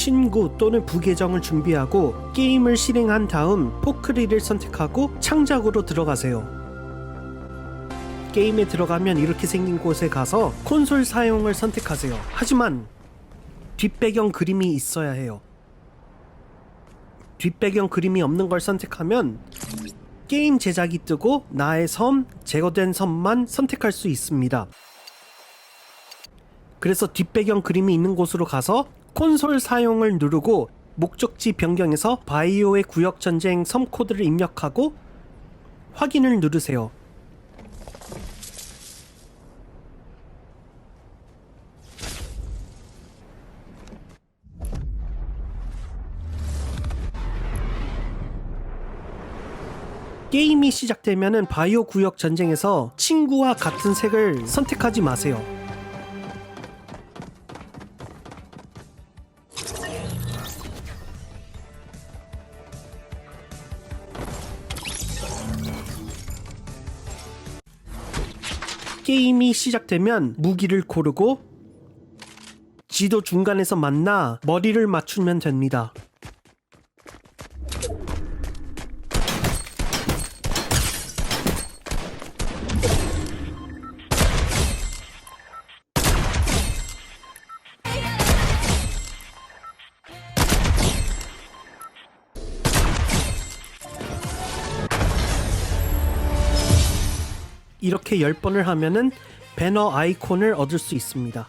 친구 또는 부계정을 준비하고 게임을 실행한 다음 포크리를 선택하고 창작으로 들어가세요. 게임에 들어가면 이렇게 생긴 곳에 가서 콘솔 사용을 선택하세요. 하지만 뒷배경 그림이 있어야 해요. 뒷배경 그림이 없는 걸 선택하면 게임 제작이 뜨고 나의 섬, 제거된 섬만 선택할 수 있습니다. 그래서 뒷배경 그림이 있는 곳으로 가서 콘솔 사용을 누르고 목적지 변경해서 바이오의 구역 전쟁 섬 코드를 입력하고 확인을 누르세요. 게임이 시작되면은 바이오 구역 전쟁에서 친구와 같은 색을 선택하지 마세요. 게임이 시작되면 무기를 고르고 지도 중간에서 만나 머리를 맞추면 됩니다. 이렇게 10번을 하면은 배너 아이콘을 얻을 수 있습니다.